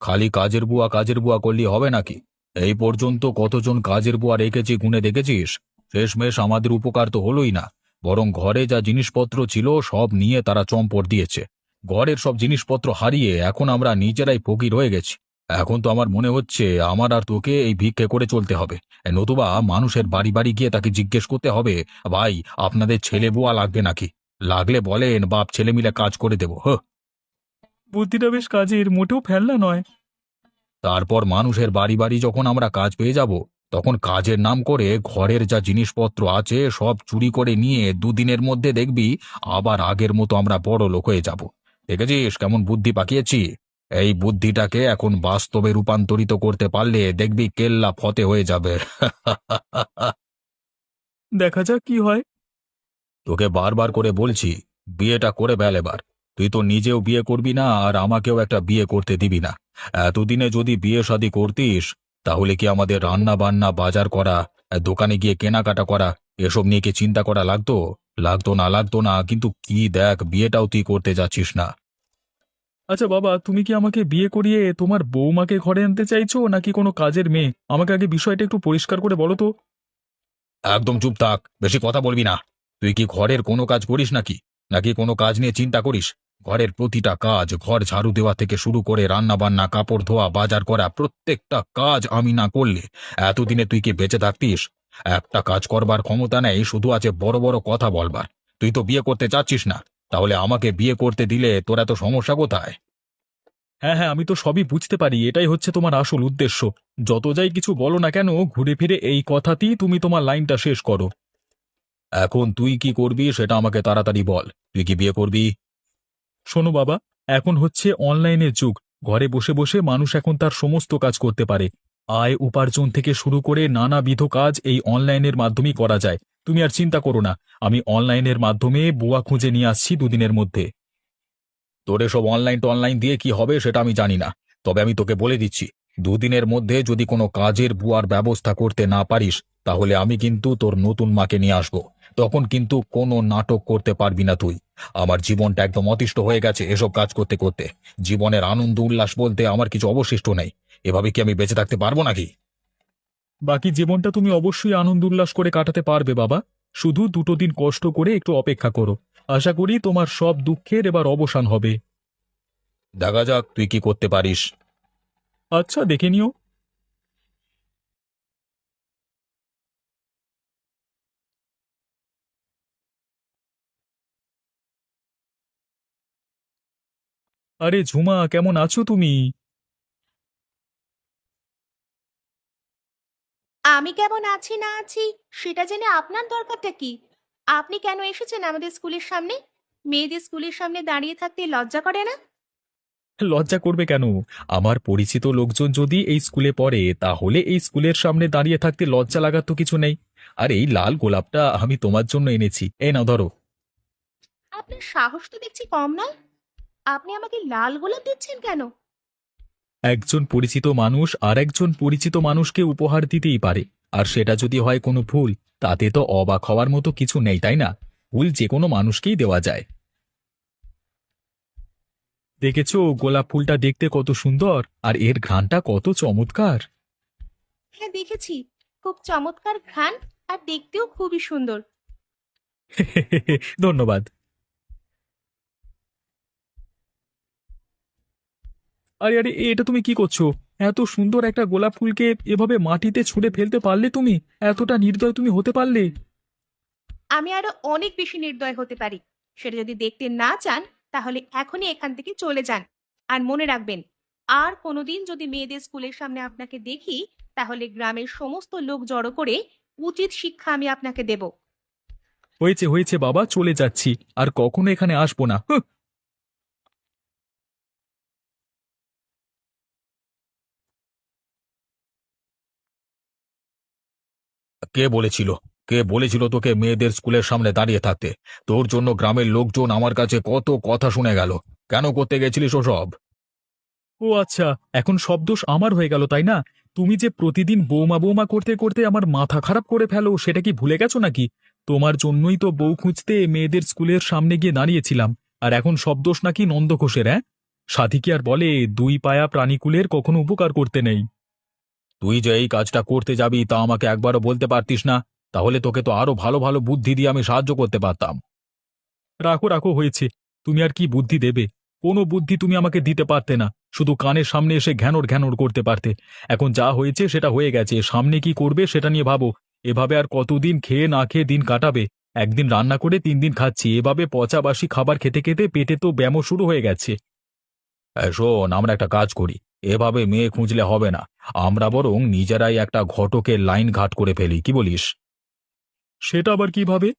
খালি কাজের বুয়া কাজের বুয়া করলে হবে নাকি? এই পর্যন্ত কতজন কাজের বুয়া রেখেছি, গুনে দেখেছিস? শেষমেশ আমাদের উপকার তো হলোই না। বরং ঘরে যা জিনিসপত্র ছিল, সব নিয়ে তারা চম্পট দিয়েছে। ঘরের সব জিনিসপত্র হারিয়ে এখন আমরা নিজেরাই ফকির হয়ে গেছি। এখন তো আমার মনে হচ্ছে, আমার আর তোকে এই ভিক্ষে করে চলতে হবে। নতুবা মানুষের বাড়ি বাড়ি গিয়ে তাকে জিজ্ঞেস করতে হবে, ভাই, আপনাদের ছেলে বুয়া লাগবে নাকি? লাগলে বলেন, বাপ, ছেলে মিলে কাজ করে দেবো। হ। বুদ্ধিটা বেশ কাজের মোটেও ফেলনা নয়। তারপর মানুষের বাড়ি বাড়ি যখন আমরা কাজ পেয়ে যাব তখন কাজের নাম করে ঘরের যা জিনিসপত্র আছে সব চুরি করে নিয়ে দুদিনের মধ্যে দেখবি আবার আগের মতো আমরা বড় লোক হয়ে যাব। দেখেছিস কেমন বুদ্ধি পাকিয়েছি? এই বুদ্ধিটাকে এখন বাস্তবে রূপান্তরিত করতে পারলে দেখবি কেল্লা ফতে হয়ে যাবে। দেখা যাক কি হয়। তোকে বারবার করে বলছি বিয়েটা করে ফেল এবার। তুই তো নিজেও বিয়ে করবি না আর আমাকেও একটা বিয়ে করতে দিবি না। এতদিনে যদি বিয়ে শাদী করতিস তাহলে কি আমাদের রান্না বান্না বাজার করা দোকানে গিয়ে কেনাকাটা করা এসব নিয়ে কি চিন্তা করা লাগতো? লাগতো না লাগতো না কিন্তু কি দেখ বিয়েটাও তুই করতে যাচ্ছিস না। আচ্ছা বাবা তুমি কি আমাকে বিয়ে করিয়ে তোমার বৌমাকে ঘরে আনতে চাইছো নাকি কোনো কাজের মেয়ে? আমাকে আগে বিষয়টা একটু পরিষ্কার করে বলো তো। একদম চুপ থাক বেশি কথা বলবি না। তুই কি ঘরের কোনো কাজ করিস নাকি? নাকি কোনো কাজ নিয়ে চিন্তা করিস? ঘরের প্রতিটা কাজ ঘর ঝাড়ু দেওয়া থেকে শুরু করে রান্না বান্না কাপড় ধোয়া, বাজার করা, প্রত্যেকটা কাজ আমি না করলে এতদিনে তুই কি বেঁচে থাকতিস? একটা কাজ করবার ক্ষমতা নেই, শুধু আছে বড় বড় কথা বলবার। তুই তো বিয়ে করতে চাচ্ছিস না, তাহলে আমাকে বিয়ে করতে দিলে তোর এত সমস্যা কোথায়? হ্যাঁ হ্যাঁ আমি তো সবই বুঝতে পারি, এটাই হচ্ছে তোমার আসল উদ্দেশ্য। যত যাই কিছু বলো না কেন, ঘুরে ফিরে এই কথাতেই তুমি তোমার লাইনটা শেষ করো। এখন তুই কি করবি সেটা আমাকে তাড়াতাড়ি বল। তুই কি বিয়ে করবি? শোনো বাবা, এখন হচ্ছে অনলাইনের যুগ। ঘরে বসে বসে মানুষ এখন তার সমস্ত কাজ করতে পারে। আয় উপার্জন থেকে শুরু করে নানাবিধ কাজ এই অনলাইনের মাধ্যমেই করা যায়। তুমি আর চিন্তা করো না, আমি অনলাইনের মাধ্যমে বুয়া খুঁজে নিয়ে আসছি দুদিনের মধ্যে। তোর এসব অনলাইন অনলাইন দিয়ে কি হবে সেটা আমি জানি না, তবে আমি তোকে বলে দিচ্ছি, দুদিনের মধ্যে যদি কোনো কাজের বুয়ার ব্যবস্থা করতে না পারিস, তাহলে আমি কিন্তু তোর নতুন মাকে নিয়ে আসব। তখন কিন্তু কোনো নাটক করতে পারবি না তুই। আমার জীবনটা একদম অতিষ্ঠ হয়ে গেছে এসব কাজ করতে করতে। জীবনের আনন্দ উল্লাস বলতে আমার কিছু অবশিষ্ট নেই। এভাবে কি আমি বেঁচে থাকতে পারব নাকি? বাকি জীবনটা তুমি অবশ্যই আনন্দ উল্লাস করে কাটাতে পারবে বাবা। শুধু দুটো দিন কষ্ট করে একটু অপেক্ষা করো। আশা করি তোমার সব দুঃখের এবার অবসান হবে। দেখা যাক তুই কি করতে পারিস। আচ্ছা দেখে নিও। আরে ঝুমা কেমন আছো তুমি? আমি কেমন আছি না আছি সেটা জেনে আপনার দরকারটা কি? আপনি কেন এসেছেন আমাদের স্কুলের সামনে? মেয়েদের স্কুলের সামনে দাঁড়িয়ে থাকতে লজ্জা করে না? লজ্জা করবে কেন? আমার পরিচিত লোকজন যদি এই স্কুলে পড়ে তাহলে এই স্কুলের সামনে দাঁড়িয়ে থাকতে লজ্জা লাগার তো কিছু নেই। আর এই লাল গোলাপটা আমি তোমার জন্য এনেছি। এ নাও ধরো। আপনার সাহস তো দেখছি কম নয়। আপনি আমাকে লাল গোলাপ দিচ্ছেন কেন? একজন পরিচিত মানুষ আর একজন পরিচিত মানুষকে উপহার দিতেই পারে। আর সেটা যদি হয় কোনো ভুল তাতে তো অবাক হওয়ার মতো কিছু নেই তাই না? ভুল যে কোনো মানুষকেই দেওয়া যায়। দেখেছ গোলাপ ফুলটা দেখতে কত সুন্দর আর এর ঘ্রাণটা কত চমৎকার। হ্যাঁ দেখেছি। খুব চমৎকার ঘ্রাণ আর দেখতেও খুবই সুন্দর। ধন্যবাদ। আরে আরে এটা তুমি কি করছ? এত সুন্দর একটা গোলাপ ফুলকে এভাবে মাটিতে ছুঁড়ে ফেলতে পারলে তুমি? এতটা নির্দয় তুমি হতে পারলে? আমি আরও অনেক বেশি নির্দয় হতে পারি। সেটা যদি দেখতে না চান তাহলে এখনই এখান থেকে চলে যান। আর মনে রাখবেন আর কোনোদিন যদি মেয়েদের স্কুলের সামনে আপনাকে দেখি তাহলে গ্রামের সমস্ত লোক জড়ো করে উচিত শিক্ষা আমি আপনাকে দেব। হয়েছে হয়েছে বাবা চলে যাচ্ছি। আর কখনো এখানে আসব না। কে বলেছিল? কে বলেছিল তোকে মেয়েদের স্কুলের সামনে দাঁড়িয়ে থাকতে? তোর জন্য গ্রামের লোকজন আমার কাছে কত কথা শুনে গেল। কেন করতে গেছিলিস ওসব? ও আচ্ছা এখন সব দোষ আমার হয়ে গেল, তাই না? তুমি যে প্রতিদিন বৌমা বৌমা করতে করতে আমার মাথা খারাপ করে ফেলো, সেটা কি ভুলে গেছো নাকি? তোমার জন্যই তো বউ খুঁজতে মেয়েদের স্কুলের সামনে গিয়ে দাঁড়িয়েছিলাম। আর এখন সব দোষ নাকি নন্দ ঘোষের হ্যাঁ? সাথী কি আর বলে, দুই পায়া প্রাণীকুলের কখনো উপকার করতে নেই। তুই যে এই কাজটা করতে যাবি তা আমাকে একবারও বলতে পারতিস না, তাহলে তোকে তো আরও ভালো ভালো বুদ্ধি দিয়ে আমি সাহায্য করতে পারতাম। রাখো রাখো, হয়েছে। তুমি আর কি বুদ্ধি দেবে? কোনো বুদ্ধি তুমি আমাকে দিতে পারতে না। শুধু কানের সামনে এসে ঘ্যানোর ঘ্যানোর করতে পারতে। এখন যা হয়েছে সেটা হয়ে গেছে। সামনে কি করবে সেটা নিয়ে ভাবো। এভাবে আর কতদিন খেয়ে না খেয়ে দিন কাটাবে? একদিন রান্না করে তিন দিন খাচ্ছি। এভাবে পচা বাসি খাবার খেতে খেতে পেটে তো ব্যায়ামও শুরু হয়ে গেছে। শোন, আমরা একটা কাজ করি। এভাবে মেয়ে খুঁজলে হবে না। আমরা বরং নিজেরাই একটা ঘটকের লাইন ঘাট করে ফেলি কি বলিস? সেটা আবার কীভাবে?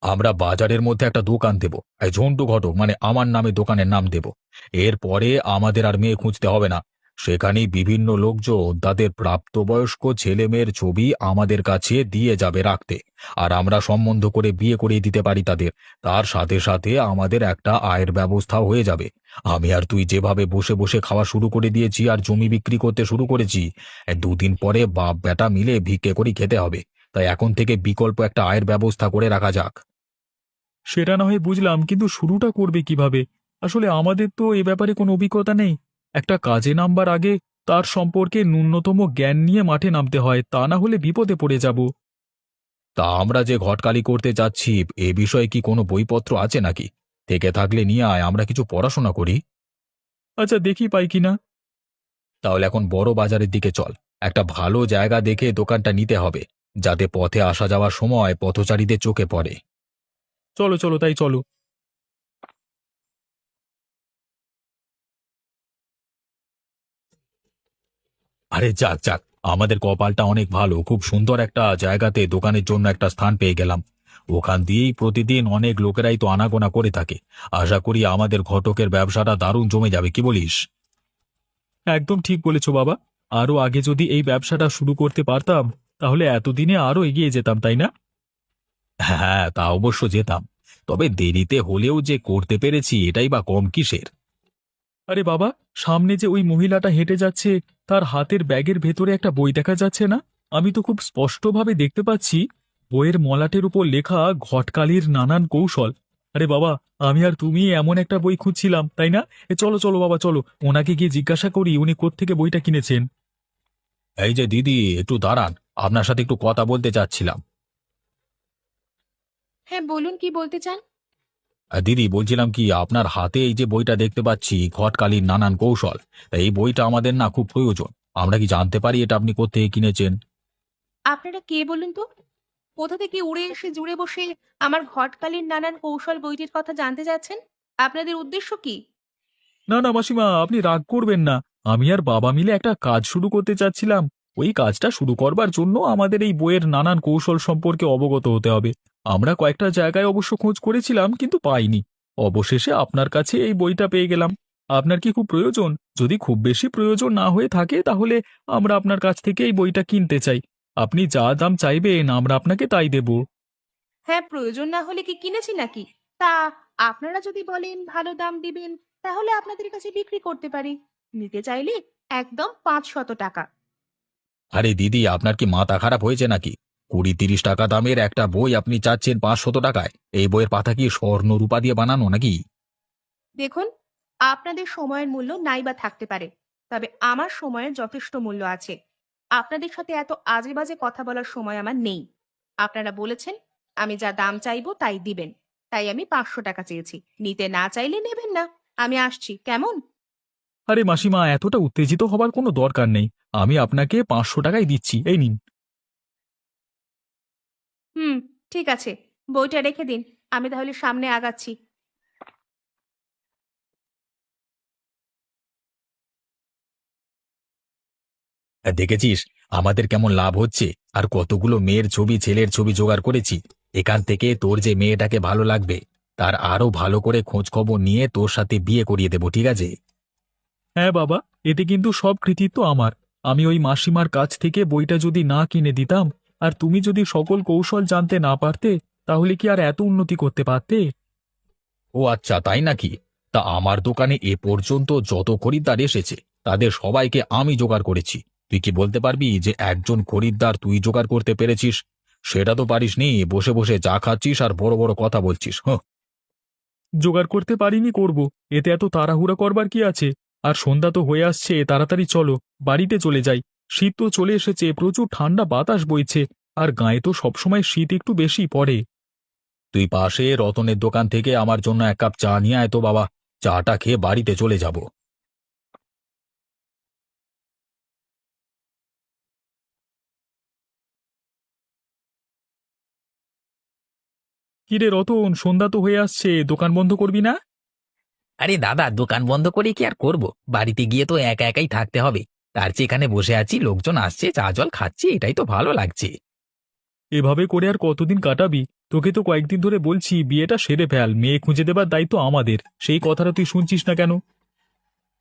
আমরা বাজারের মধ্যে একটা দোকান দেব এই ঝন্টু ঘটক মানে আমার নামে দোকানের নাম দেব। এরপরে আমাদের আর মেয়ে খুঁজতে হবে না। সেখানেই বিভিন্ন লোকজন তাদের প্রাপ্তবয়স্ক ছেলেমেয়ের ছবি আমাদের কাছে দিয়ে যাবে রাখতে। আর আমরা সম্বন্ধ করে বিয়ে করিয়ে দিতে পারি তাদের। তার সাথে সাথে আমাদের একটা আয়ের ব্যবস্থাও হয়ে যাবে। আমি আর তুই যেভাবে বসে বসে খাওয়া শুরু করে দিয়েছি আর জমি বিক্রি করতে শুরু করেছি, দুদিন পরে বাপ বেটা মিলে ভিক্ষে করি খেতে হবে। তাই এখন থেকে বিকল্প একটা আয়ের ব্যবস্থা করে রাখা যাক। সেটা না হয় বুঝলাম, কিন্তু শুরুটা করবে কীভাবে? আসলে আমাদের তো এ ব্যাপারে কোনো অভিজ্ঞতা নেই। একটা কাজে নামবার আগে তার সম্পর্কে ন্যূনতম জ্ঞান নিয়ে মাঠে নামতে হয় তা না হলে বিপদে পড়ে যাব। তা আমরা যে ঘটকালি করতে যাচ্ছি এ বিষয়ে কি কোনো বইপত্র আছে নাকি? থেকে থাকলে নিয়ে আয় আমরা কিছু পড়াশোনা করি। আচ্ছা দেখি পাই কিনা তাহলে এখন বড় বাজারের দিকে চল। একটা ভালো জায়গা দেখে দোকানটা নিতে হবে যাতে পথে আসা যাওয়ার সময় পথচারীদের চোখে পড়ে। চলো চলো তাই চলো। আরে যাক যাক আমাদের কপালটা অনেক ভালো। খুব সুন্দর একটা জায়গাতে দোকানের জন্য একটা স্থান পেয়ে গেলাম। ওখান দিয়েই প্রতিদিন অনেক লোকেরাই তো আনাগোনা করে থাকে। আশা করি আমাদের ঘটকের ব্যবসাটা দারুণ জমে যাবে কি বলিস? একদম ঠিক বলেছ বাবা। আরও আগে যদি এই ব্যবসাটা শুরু করতে পারতাম তাহলে এতদিনে আরও এগিয়ে যেতাম তাই না? হ্যাঁ তা অবশ্য যেতাম। তবে দেরিতে হলেও যে করতে পেরেছি এটাই বা কম কিসের? আরে বাবা সামনে যে ওই মহিলাটা হেঁটে যাচ্ছে তার হাতের ব্যাগের ভেতরে একটা বই দেখা যাচ্ছে না? আমি তো খুব স্পষ্টভাবে দেখতে পাচ্ছি বইয়ের মলাটের উপর লেখা ঘটকালির নানান কৌশল। আরে বাবা আমি আর তুমি এমন একটা বই খুঁজছিলাম তাই না? এ চলো চলো বাবা চলো। ওনাকে গিয়ে জিজ্ঞাসা করি উনি কোত্থেকে বইটা কিনেছেন। এই যে দিদি একটু দাঁড়ান আপনার সাথে একটু কথা বলতে চাচ্ছিলাম। হ্যাঁ বলুন কি বলতে চান? আহ, দিদি বলছিলাম কি আপনার হাতে এই যে বইটা দেখতে পাচ্ছি ঘটকালীর নানান কৌশল তা এই বইটা আমাদের না খুব প্রয়োজন। আমরা কি জানতে পারি এটা আপনি কোথেকে কিনেছেন? আপনারা কে বলুন তো? কোথা থেকে উড়ে এসে জুড়ে বসে আমার ঘটকালীর নানান কৌশল বইটির কথা জানতে যাচ্ছেন? আপনাদের উদ্দেশ্য কি? না না মাসিমা আপনি রাগ করবেন না। আমি আর বাবা মিলে একটা কাজ শুরু করতে চাচ্ছিলাম। ওই কাজটা শুরু করবার জন্য আমাদের এই বইয়ের নানান কৌশল সম্পর্কে অবগত হতে হবে। আমরা কয়েকটা জায়গায় অবশ্য খোঁজ করেছিলাম কিন্তু পাইনি। অবশেষে আপনার কাছে এই বইটা পেয়ে গেলাম। আপনার কি খুব প্রয়োজন? যদি খুব বেশি প্রয়োজন না হয়ে থাকে তাহলে আমরা আপনার কাছ থেকে এই বইটা কিনতে চাই। আপনি যা দাম চাইবেন আমরা আপনাকে তাই দেব। হ্যাঁ প্রয়োজন না হলে কি কিনেছি নাকি? তা আপনারা যদি বলেন ভালো দাম দিবেন তাহলে আপনাদের কাছে বিক্রি করতে পারি। নিতে চাইলে একদম পাঁচ শত টাকা। আরে দিদি আপনার কি মাথা খারাপ হয়েছে নাকি? কুড়ি তিরিশ টাকা দামের একটা বই আপনি চাচ্ছেন পাঁচশত টাকায়। এই বইয়ের পাতা কি স্বর্ণ রূপা দিয়ে বানানো নাকি? দেখুন আপনাদের সময়ের মূল্য নাই বা থাকতে পারে তবে আমার সময়ের যথেষ্ট মূল্য আছে। আপনাদের সাথে এত আজে বাজে কথা বলার সময় আমার নেই। আপনারা বলেছেন আমি যা দাম চাইব তাই দিবেন তাই আমি পাঁচশো টাকা চেয়েছি। নিতে না চাইলে নেবেন না। আমি আসছি কেমন? আরে মাসিমা এতটা উত্তেজিত হবার কোনো দরকার নেই। আমি আপনাকে পাঁচশো টাকাই দিচ্ছি এই নিন। হুম ঠিক আছে। বইটা রেখে দিন আমি তাহলে সামনে আগাচ্ছি। দেখেছিস? আমাদের কেমন লাভ হচ্ছে? আর কতগুলো মেয়ের ছবি ছেলের ছবি জোগাড় করেছি। এখান থেকে তোর যে মেয়েটাকে ভালো লাগবে তার আরও ভালো করে খোঁজ খবর নিয়ে তোর সাথে বিয়ে করিয়ে দেবো ঠিক আছে? হ্যাঁ বাবা এতে কিন্তু সব কৃতিত্ব আমার। আমি ওই মাসিমার কাছ থেকে বইটা যদি না কিনে দিতাম আর তুমি যদি সকল কৌশল জানতে না পারতে তাহলে কি আর এত উন্নতি করতে পারতে? ও আচ্ছা তাই নাকি? তা আমার দোকানে এ পর্যন্ত যত খরিদ্দার এসেছে তাদের সবাইকে আমি জোগাড় করেছি। তুই কি বলতে পারবি যে একজন খরিদ্দার তুই জোগাড় করতে পেরেছিস? সেটা তো পারিসনি বসে বসে চা খাচ্ছিস আর বড় বড় কথা বলছিস হ্যাঁ জোগাড় করতে পারিনি করব এতে এত তাড়াহুড়া করবার কি আছে? আর সন্ধ্যা তো হয়ে আসছে তাড়াতাড়ি চলো বাড়িতে চলে যাই। শীত তো চলে এসেছে, প্রচুর ঠান্ডা বাতাস বইছে, আর গায়ে তো সবসময় শীত একটু বেশি পড়ে। তুই পাশে রতনের দোকান থেকে আমার জন্য এক কাপ চা নিয়ে আয় তো বাবা, চাটা খেয়ে বাড়িতে চলে যাব। কিরে রতন, সন্ধ্যা তো হয়ে আসছে, দোকান বন্ধ করবি না? আরে দাদা, দোকান বন্ধ করে কি আর করব? বাড়িতে গিয়ে তো একা একাই থাকতে হবে। তার চেয়ে এখানে বসে আছি লোকজন আসছে চা জল খাচ্ছি এটাই তো ভালো লাগছে। এভাবে করে আর কতদিন কাটাবি? তোকে তো কয়েকদিন ধরে বলছি বিয়েটা সেরে ফেল মেয়ে খুঁজে দেবার দায়িত্ব আমাদের। সেই কথাটা তুই শুনছিস না কেন?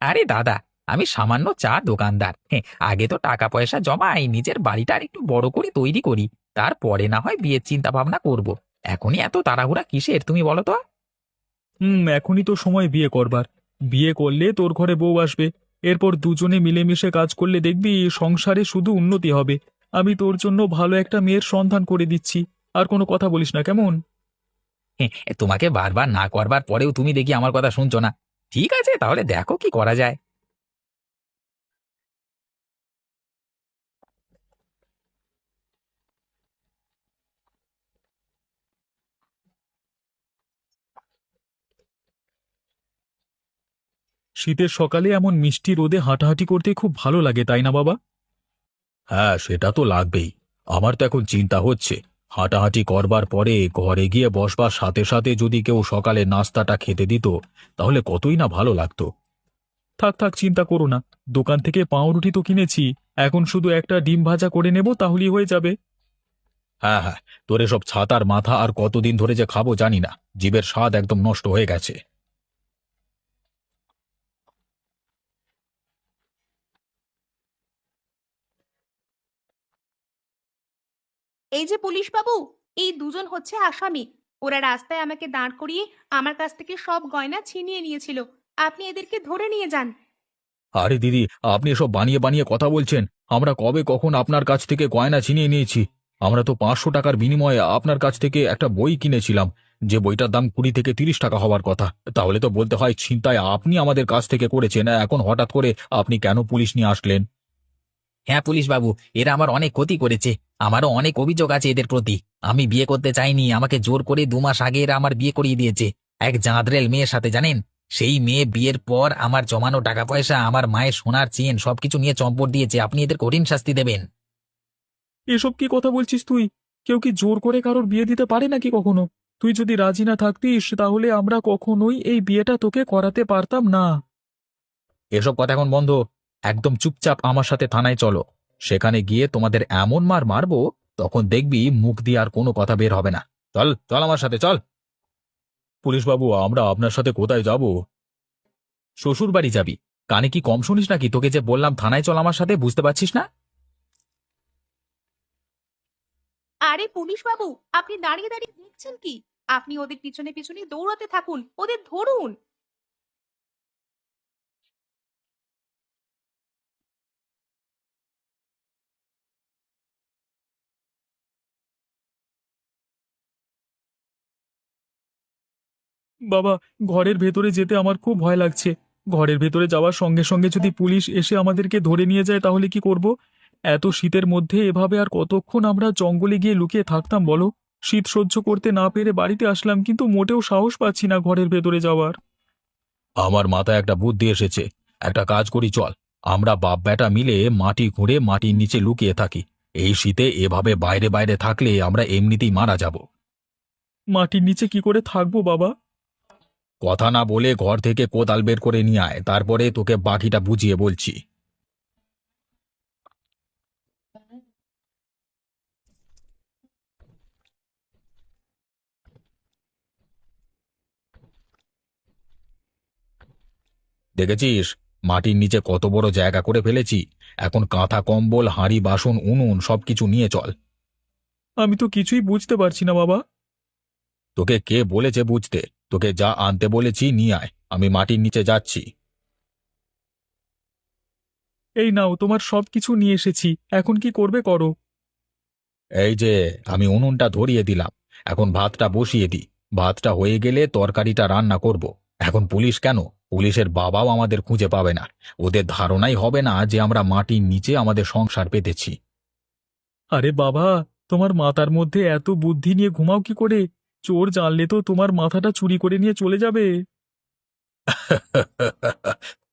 আরে দাদা আমি সামান্য চা দোকানদার। হ্যাঁ আগে তো টাকা পয়সা জমাই নিজের বাড়িটা আর একটু বড় করে তৈরি করি। তারপরে না হয় বিয়ের চিন্তা ভাবনা করব। এখনই এত তাড়াহুড়া কিসের তুমি বলো তো? হুম এখনই তো সময় বিয়ে করবার। বিয়ে করলে তোর ঘরে বউ আসবে। এরপর দুজনে মিলেমিশে কাজ করলে দেখবি সংসারে শুধু উন্নতি হবে। আমি তোর জন্য ভালো একটা মেয়ের সন্ধান করে দিচ্ছি। আর কোনো কথা বলিস না কেমন? হ্যাঁ, তোমাকে বারবার না করবার পরেও তুমি দেখি আমার কথা শুনছো না। ঠিক আছে তাহলে দেখো কি করা যায়। শীতের সকালে এমন মিষ্টি রোদে হাঁটাহাঁটি করতে খুব ভালো লাগে তাই না বাবা? হ্যাঁ সেটা তো লাগবেই। আমার তো এখন চিন্তা হচ্ছে। হাঁটাহাঁটি করবার পরে ঘরে গিয়ে বসবার সাথে সাথে যদি কেউ সকালে নাস্তাটা খেতে দিত তাহলে কতই না ভালো লাগতো। থাক থাক চিন্তা করো না। দোকান থেকে পাউরুটি তো কিনেছি। এখন শুধু একটা ডিম ভাজা করে নেব তাহলেই হয়ে যাবে। হ্যাঁ হ্যাঁ তোর এসব ছাতার মাথা আর কতদিন ধরে যে খাব জানি না। জীবের স্বাদ একদম নষ্ট হয়ে গেছে। এই যে পুলিশ বাবু এই দুজন হচ্ছে আসামি। ওরা রাস্তায় আমাকে দাঁড় করিয়ে আমার কাছ থেকে সব গয়না ছিনিয়ে নিয়েছিল। আপনি এদেরকে ধরে নিয়ে যান। আরে দিদি, আপনি এসব বানিয়ে বানিয়ে কথা বলছেন। আমরা কবে কখন আপনার কাছ থেকে গয়না ছিনিয়ে নিয়েছি? আমরা তো পাঁচশো টাকার বিনিময়ে আপনার কাছ থেকে একটা বই কিনেছিলাম। যে বইটার দাম কুড়ি থেকে তিরিশ টাকা হওয়ার কথা। তাহলে তো বলতে হয়, ছিনতাই আপনি আমাদের কাছ থেকে করেছেন। এখন হঠাৎ করে আপনি কেন পুলিশ নিয়ে আসলেন? হ্যাঁ পুলিশ বাবু এরা আমার অনেক ক্ষতি করেছে। আমারও অনেক অভিযোগ আছে এদের প্রতি। আমি বিয়ে করতে চাইনি আমাকে জোর করে দু মাস আগে এরা আমার বিয়ে করিয়ে দিয়েছে। এক জাঁদরেল মেয়ের সাথে জানেন? সেই মেয়ে বিয়ের পর আমার জমানো টাকা পয়সা আমার মায়ের সোনার চেন সবকিছু নিয়ে চম্পট দিয়েছে। আপনি এদের কঠিন শাস্তি দেবেন। এসব কি কথা বলছিস তুই? কেউ কি জোর করে কারোর বিয়ে দিতে পারে নাকি কখনো? তুই যদি রাজি না থাকতিস তাহলে আমরা কখনোই এই বিয়েটা তোকে করাতে পারতাম না। এসব কথা এখন বন্ধ। একদম চুপচাপ আমার সাথে থানায় চলো। সেখানে গিয়ে তোমাদের এমন মার মারবো, তখন দেখবি মুখ দিয়ে আর কোনো কথা বের হবে না। চল চল আমার সাথে, চল। পুলিশবাবু, আমরা আপনার সাথে কোথায় যাব? শ্বশুর বাড়ি যাবি। কানে কি কম শুনিস নাকি? তোকে যে বললাম থানায় চল আমার সাথে, বুঝতে পারছিস না? আরে পুলিশ বাবু আপনি দাঁড়িয়ে দাঁড়িয়ে দেখছেন কি? আপনি ওদের পিছনে পিছনে দৌড়াতে থাকুন, ওদের ধরুন। বাবা ঘরের ভেতরে যেতে আমার খুব ভয় লাগছে। ঘরের ভেতরে যাওয়ার সঙ্গে সঙ্গে যদি পুলিশ এসে আমাদেরকে ধরে নিয়ে যায় তাহলে কি করব? এত শীতের মধ্যে এভাবে আর কতক্ষণ আমরা জঙ্গলে গিয়ে লুকিয়ে থাকতাম বলো? শীত সহ্য করতে না পেরে বাড়িতে আসলাম কিন্তু মোটেও সাহস পাচ্ছি না ঘরের ভেতরে যাওয়ার। আমার মাথায় একটা বুদ্ধি এসেছে। একটা কাজ করি চল। আমরা বাপ বেটা মিলে মাটি খুঁড়ে মাটির নিচে লুকিয়ে থাকি। এই শীতে এভাবে বাইরে বাইরে থাকলে আমরা এমনিতেই মারা যাব। মাটির নিচে কি করে থাকব বাবা? কথা না বলে ঘর থেকে কোদাল বের করে নিয়ে আয় তারপরে তোকে বাকিটা বুঝিয়ে বলছি। দেখেছিস মাটির নিচে কত বড় জায়গা করে ফেলেছি এখন কাঁথা কম্বল হাঁড়ি বাসন উনুন সবকিছু নিয়ে চল। আমি তো কিছুই বুঝতে পারছি না বাবা। তোকে কে বলেছে বুঝতে? তোকে যা আনতে বলেছি নিয়ে আয় আমি মাটির নিচে যাচ্ছি। এই নাও তোমার সব কিছু নিয়ে এসেছি এখন কি করবে করো? এই যে আমি উনুনটা ধরিয়ে দিলাম এখন ভাতটা বসিয়ে দিই ভাতটা হয়ে গেলে তরকারিটা রান্না করব। এখন পুলিশ কেন? পুলিশের বাবাও আমাদের খুঁজে পাবে না। ওদের ধারণাই হবে না যে আমরা মাটির নিচে আমাদের সংসার পেতেছি। আরে বাবা তোমার মাথার মধ্যে এত বুদ্ধি নিয়ে ঘুমাও কি করে? চোর জানলে তো তোমার মাথাটা চুরি করে নিয়ে চলে যাবে।